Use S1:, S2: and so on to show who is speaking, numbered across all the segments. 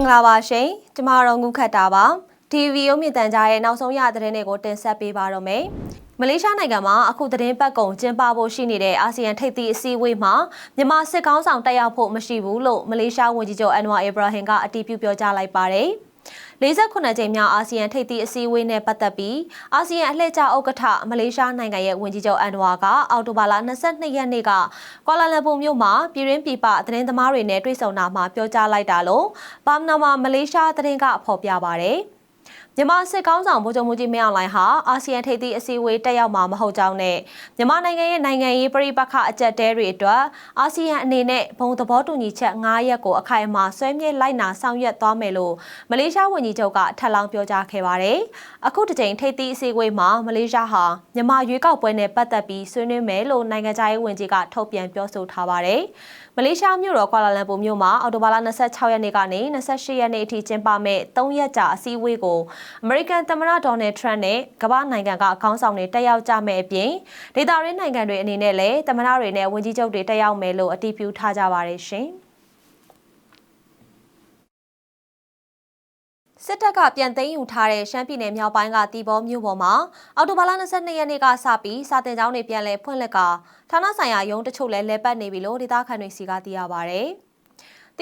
S1: င်္ဂလာပါရှင်ကျမတို့ငုခတ်တာပါ TV ရုံးမြင့်တန်ကြားရဲ့နောက်ဆုံးရသတင်းတွေကိုတင်ဆက်ပေးပါတော့မယ်မလေးရှားနိုင်ငံမှာအခုသတင်းပတ်ကုံကျင်းပဖို့ရှိနေတဲ့အာဆီယံထိပ်သီးအစည်းအဝေးမှာမြန်မာစစ်ကောင်းဆောင်တက်ရောက်ဖို့မရှိဘူးလို့မလေးရှားဝန်ကြီးချုပ်အန်ဝါအီဘရာဟင်ကအတည်ပြုပြောကြားလိုက်ပါတယ် 48ကြိမ်မြောက်အာဆီယံထိပ်သီးအစည်းအဝေးနဲ့ပတ်သက်ပြီးအာဆီယံအလှည့်ကျဥက္ကဋ္ဌမလေးရှားနိုင်ငံရဲ့ဝန်ကြီးချုပ်အန်ဝါကအော်တိုဘာလ22ရက်နေ့ကကွာလာလမ်ပူမြို့မှာပြည်ရင်းပြည်ပသတင်းသမားတွေနဲ့တွေ့ဆုံတာမှာပြောကြားလိုက်တာလို့ပါမနာမှာမလေးရှားသတင်းကဖော်ပြပါတယ်။ မြန်မာစစ်ကောင်းဆောင်ဗိုလ်ချုပ်မှုကြီးမင်းအောင်လှိုင်ဟာအာဆီယံထိပ်သီးအစည်းအဝေးတက်ရောက်မှာမဟုတ်ကြောင်းနဲ့မြန်မာနိုင်ငံရဲ့နိုင်ငံရေးပြည်ပခအကြက်တဲတွေအတွက်အာဆီယံအနေနဲ့ဘုံသဘောတူညီချက်9ရက်ကိုအခိုင်အမာဆွဲမြဲလိုက်နာဆောင်ရွက်သွားမယ်လို့မလေးရှားဝန်ကြီးချုပ်ကထပ်လောင်းပြောကြားခဲ့ပါတယ်။အခုတစ်ချိန်ထိပ်သီးအစည်းအဝေးမှာမလေးရှားဟာမြန်မာရွေးကောက်ပွဲနဲ့ပတ်သက်ပြီးဆွေးနွေးမယ်လို့နိုင်ငံခြားရေးဝန်ကြီးကထုတ်ပြန်ပြောဆိုထားပါတယ်။မလေးရှားမြို့တော်ကွာလာလမ်ပူမြို့မှာအော်တိုဘာလ26ရက်နေ့ကနေ28ရက်နေ့အထိကျင်းပမဲ့3ရက်ကြာအစည်းအဝေးကိုအမေရိကန်သမ္မတဒေါ်နယ်ထရန့်နဲ့ကမ္ဘာနိုင်ငံကခေါင်းဆောင်တွေတက်ရောက်ကြမယ့်အပြင်ဒေသရင်းနိုင်ငံတွေအနေနဲ့လည်းသမ္မတတွေနဲ့ဝန်ကြီးချုပ်တွေတက်ရောက်မယ်လို့အတည်ပြုထားကြပါတယ်ရှင်။စစ်တပ်ကပြန်သိမ်းယူထားတဲ့ရှမ်းပြည်နယ်မြောက်ပိုင်းကတီဘောမြို့ပေါ်မှာအော်တိုဘာလ22ရက်နေ့ကစပြီးစာတင်ကျောင်းတွေပြန်လည်ဖွင့်လှစ်ကဌာနဆိုင်ရာရုံးတချို့လည်းလဲပတ်နေပြီလို့ဒေသခံတွေစီကသိရပါဗျ။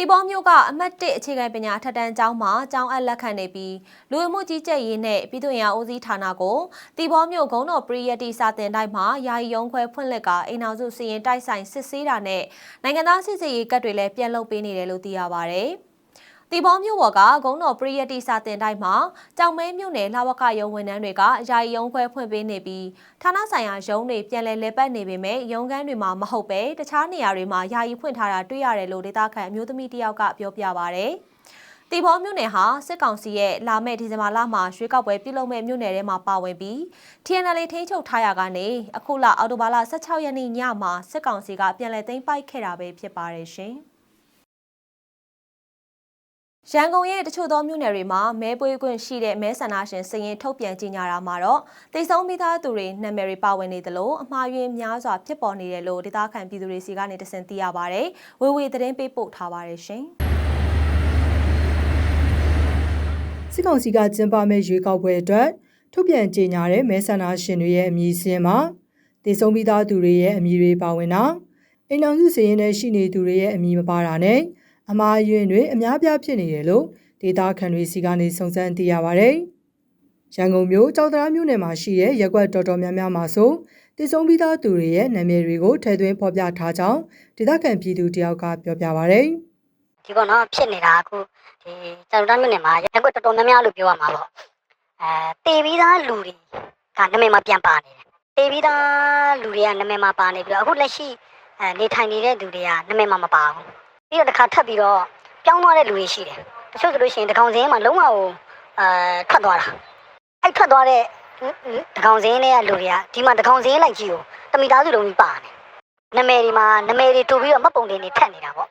S1: တီဘောမျိုးကအမတ်1အခြေခံပညာထက်တန်းကျောင်းမှာကျောင်းအပ်လက်ခံနေပြီးလူဝင်မှုကြီးကြပ်ရေးနဲ့ပြည်သူ့ရာဦးစီးဌာနကိုတီဘောမျိုးဂုံတော်ပရိယတိစာတင်တိုင်းမှာယာယီရုံးခွဲဖွင့်လှစ်ကအိမ်အောင်စုစီရင်တိုက်ဆိုင်စစ်ဆေးတာနဲ့နိုင်ငံသားစစ်ဆေးရေးကတ်တွေလည်းပြန်လုပ်ပေးနေတယ်လို့သိရပါဗျ။ တီဘောမြို့ပေါ်ကဂုံတော်ပရိယတိစာတင်တိုင်းမှာကြောင်မဲမြို့နယ်လှဝကရုံဝန်ထမ်းတွေကယာယီရုံးခွဲဖွင့်ပေးနေပြီးဌာနဆိုင်ရာရုံးတွေပြန်လည်လဲပတ်နေပေမဲ့ရုံးခန်းတွေမှာမဟုတ်ပဲတခြားနေရာတွေမှာယာယီဖွင့်ထားတာတွေ့ရတယ်လို့ဒေသခံအမျိုးသမီးတယောက်ကပြောပြပါဗျ။တီဘောမြို့နယ်ဟာစစ်ကောင်စီရဲ့လာမယ့်ဒီဇင်ဘာလမှာရွေးကောက်ပွဲပြုလုပ်မဲ့မြို့နယ်ထဲမှာပါဝင်ပြီး TNL ထိန်းချုပ်ထားရကနေအခုလအောက်တိုဘာလ16ရက်နေ့ညမှာစစ်ကောင်စီကပြန်လည်သိမ်းပိုက်ခဲ့တာပဲဖြစ်ပါတယ်ရှင်။ ရန်ကုန်ရဲ့တချို့သောမြို့နယ်တွေမှာမဲပွေးခွင့်ရှိတဲ့မဲဆန္ဒရှင်စရင်ထုတ်ပြန်ကြေညာတာမှာတော့တိတ်ဆုံးမိသားသူတွေနာမည်တွေပါဝင်နေသလိုအမှားယွင်းများစွာဖြစ်ပေါ်နေတယ်လို့ဒေသခံပြည်သူတွေစီကနေတစင်သိရပါဗျ။ဝေဝေသတင်းပေးပို့ထားပါတယ်ရှင်။
S2: စစ်ကောင်စီကကျင်းပမဲ့ရွေးကောက်ပွဲအတွက်ထုတ်ပြန်ကြေညာတဲ့မဲဆန္ဒရှင်တွေရဲ့အမည်စင်းမှာတိတ်ဆုံးမိသားသူတွေရဲ့အမည်တွေပါဝင်တာအိမ်အောင်စုစရင်နဲ့ရှိနေသူတွေရဲ့အမည်မပါတာနဲ့ အမားယွင်တွေအများပြားဖြစ်နေတယ်လို့ဒေတာခန်တွေစီကနေစုံစမ်းသိရပါဗျ။ရန်ကုန်မြို့ကြောက်တရားမြို့နယ်မှာရှိတဲ့ရက်ွက်တော်တော်များများမှာဆိုတည်ဆုံပြီးသားသူတွေရဲ့နာမည်တွေကိုထည့်သွင်းဖော်ပြထားကြောင်းဒေသခံပြည်သူတယောက်ကပြောပြပါဗျ။
S3: ဒီပေါ့နော်ဖြစ်နေတာအခုဒီကြောက်တရားမြို့နယ်မှာရက်ွက်တော်တော်များများလို့ပြောရမှာပေါ့။အဲတေပြီးသားလူတွေကနာမည်မှာပြန်ပါနေတယ်။တေပြီးသားလူတွေကနာမည်မှာပါနေပြီးတော့အခုလက်ရှိအဲနေထိုင်နေတဲ့သူတွေကနာမည်မှာမပါဘူး။ ပြီးတော့တစ်ခါထပ်ပြီးတော့ပြောင်းသွားတဲ့လူတွေရှိတယ်တချို့ဆိုလို့ရှိရင်တကောင်စင်းမှာလုံးဝကိုအဲထွက်သွားတာအဲ့ထွက်သွားတဲ့တကောင်စင်းတွေကလူတွေကဒီမှာတကောင်စင်းလိုက်ကြီးကိုတမိသားစုလုံးကြီးပါတယ်နမယ်ဒီမှာနမယ်တွေတူပြီးတော့မှတ်ပုံတင်တွေထက်နေတာပေါ့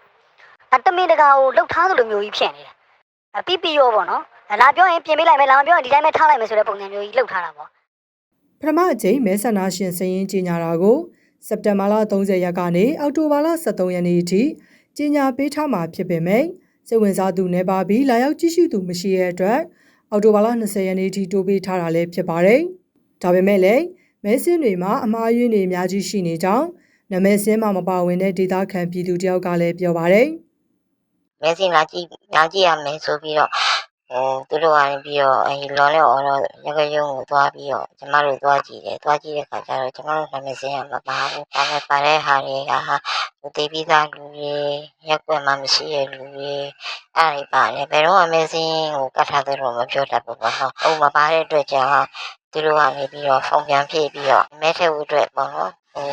S3: အဲတမင်တကာကိုလှုပ်ထားသလိုမျိုးကြီးဖြစ်နေတယ်အပြီးပြီးရောပေါ့နော်လာပြောရင်ပြင်ပေးလိုက်မယ်လာမပြောရင်ဒီတိုင်းပဲထားလိုက်မယ်ဆိုတဲ့ပုံစံမျိုးကြီးလှုပ်ထားတာပေါ့
S2: ပထမအကြိမ်မဲဆန္ဒရှင်စရင်ကြီးညာတာကိုစက်တင်ဘာလ30ရက်ကနေအောက်တိုဘာလ23ရက်နေ့အထိ ကြီးညာပေးထားမှာဖြစ်ပေမဲ့စိတ်ဝင်စားသူနေပါပြီးလာရောက်ကြည့်ရှုသူမရှိတဲ့အတွက်အော်တိုဘာလ20ရက်နေ့ထိတိုးပေးထားတာလည်းဖြစ်ပါတယ်။ဒါပေမဲ့လည်းမဲဆင်းတွေမှာအမှားယွင်းတွေအများကြီးရှိနေကြောင်းနမဲဆင်းမှာမပါဝင်တဲ့ဒေတာခံပြည်သူတယောက်ကလည်းပြောပါတယ်။
S4: မဲဆင်းလာကြည့်လာကြည့်ရမယ်ဆိုပြီးတော့ဟိုသူတို့ကနေပြီးတော့အဲလော်လဲအော်တော့ရကရုံကိုသွားပြီးတော့ကျမတို့သွားကြည့်တယ်သွားကြည့်တဲ့ခါကျတော့ကျမတို့နာမည်စင်းရမပါဘူးဒါနဲ့ပါတဲ့ဟာတွေကဟာ တေးပြီးသားလူတွေရက်ွက်မှမရှိတဲ့လူတွေအဲ့ဒီပါတယ်ဘယ်တော့မှမစင်းကိုကတ်ထားတဲ့တော့မပြောတတ်ဘူးပေါ့နော်။ဟုတ်မပါတဲ့အတွက်ကြောင့်သူတို့ကနေပြီးတော့ဖုန်ပြန်ဖြည့်ပြီးတော့မဲထဲဦးအတွက်ပေါ့နော်ဟို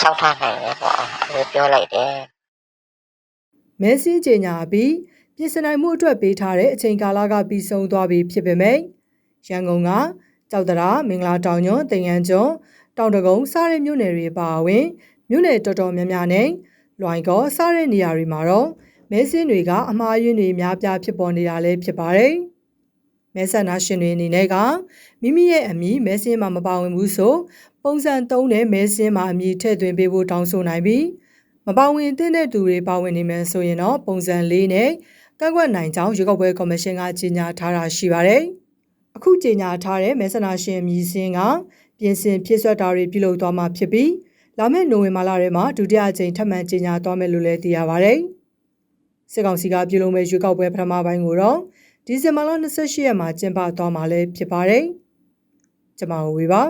S4: စောက်ထားနိုင်တယ်ပေါ့အဲ့ပြောလိုက်တယ်
S2: မဲစင်းကြေညာပြီးပြင်ဆင်နိုင်မှုအတွက်ပေးထားတဲ့အချိန်ကာလကပြီးဆုံးသွားပြီဖြစ်ပေမဲ့ရန်ကုန်ကကြောက်တရာမင်္ဂလာတောင်ညွန့်တင်ငန်းကျွန်းတောင်တကုန်းစားတဲ့မြို့နယ်တွေပါဝင်မြို့နယ်တော်တော်များများနဲ့ လွိုင်ကောစားတဲ့နေရာတွေမှာတော့မဲစင်းတွေကအမှားယွင်းတွေများပြားဖြစ်ပေါ်နေတာလည်းဖြစ်ပါတယ်။မဲဆန္ဒရှင်တွေအနေနဲ့ကမိမိရဲ့အမည်မဲစင်းမှာမပါဝင်ဘူးဆိုပုံစံသုံးတဲ့မဲစင်းမှာအမည်ထည့်သွင်းပေးဖို့တောင်းဆိုနိုင်ပြီးမပါဝင်တဲ့သူတွေပါဝင်နေမယ်ဆိုရင်တော့ပုံစံ၄နဲ့ကန့်ကွက်နိုင်ကြောင်းရွေးကောက်ပွဲကော်မရှင်ကကြေညာထားတာရှိပါတယ်။အခုကြေညာထားတဲ့မဲဆန္ဒရှင်အမည်စင်းကပြင်ဆင်ဖြည့်ဆွတ်တာတွေပြုလုပ်သွားမှာဖြစ်ပြီး လာမယ့်နိုဝင်ဘာလထဲမှာဒုတိယအကြိမ်ထပ်မံကြေညာသွားမယ်လို့လည်းသိရပါတယ်။စစ်ကောင်စီကပြုလုပ်မဲ့ရွေးကောက်ပွဲပထမပိုင်းကိုတော့ဒီဇင်ဘာလ28ရက်မှာကျင်းပသွားမှာလည်းဖြစ်ပါတယ်။ကျွန်မဝေပါ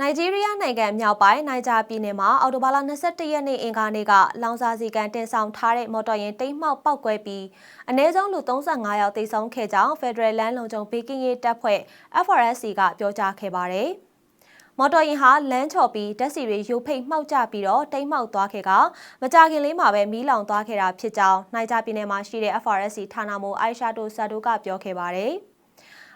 S1: နိုင်ဂျီးရီးယားနိုင်ငံမြောက်ပိုင်းနိုင်ဂျာပြည်နယ်မှာအော်တိုဘာလ22ရက်နေ့အင်္ဂါနေ့ကလောင်စာစီကန်တင်ဆောင်ထားတဲ့မော်တော်ယာဉ်တိမ်းမှောက်ပောက်ကွဲပြီးအနည်းဆုံးလူ35ယောက်သေဆုံးခဲ့ကြောင်း Federal Land လုံခြုံဘေးကင်းရေးတပ်ဖွဲ့ FRSC ကပြောကြားခဲ့ပါတယ်။မော်တော်ယာဉ်ဟာလမ်းချော်ပြီးဓာတ်ဆီတွေယိုဖိတ်မှောက်ကျပြီးတော့တိမ်းမှောက်သွားခဲ့ကမကြခင်လေးမှာပဲမီးလောင်သွားခဲ့တာဖြစ်ကြောင်းနိုင်ဂျာပြည်နယ်မှာရှိတဲ့ FRSC ဌာနမှအိုင်ရှာတိုဆာတိုကပြောခဲ့ပါတယ်။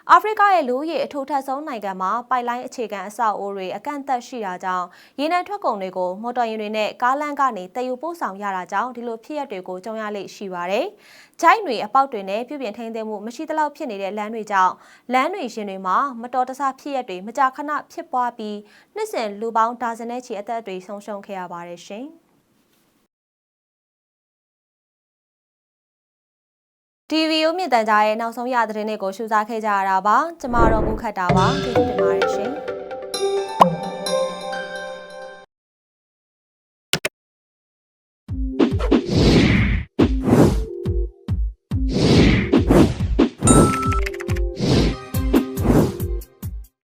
S1: အာဖရိကရဲ့လူဦးရေအထူထပ်ဆုံးနိုင်ငံမှာပိုက်လိုင်းအခြေခံအဆောက်အဦတွေအကန့်အသတ်ရှိတာကြောင့်ရေနံထွက်ကုန်တွေကိုမော်တော်ယာဉ်တွေနဲ့ကားလမ်းကနေတည်ယူပို့ဆောင်ရတာကြောင့်ဒီလိုဖြစ်ရပ်တွေကိုကြုံရလိမ့်ရှိပါတယ်။ဂျိုင်းတွေအပေါက်တွေနဲ့ပြုပြင်ထိန်းသိမ်းမှုမရှိသလောက်ဖြစ်နေတဲ့လမ်းတွေကြောင့်လမ်းတွေရှင်တွေမှာမတော်တဆဖြစ်ရပ်တွေမကြာခဏဖြစ်ပွားပြီးနှစ်စဉ်လူပေါင်းဒါဇင်နဲ့ချီအသက်တွေဆုံးရှုံးခဲ့ရပါတယ်ရှင်။ TV ရုပ်မြင့်တန်ကြားရဲ့နောက်ဆုံးရသတင်းတွေကိုရှုစားခဲ့ကြရတာပါကျမတို့မူခတ်တာပါကျေးဇူးတင်ပါတယ်ရှင်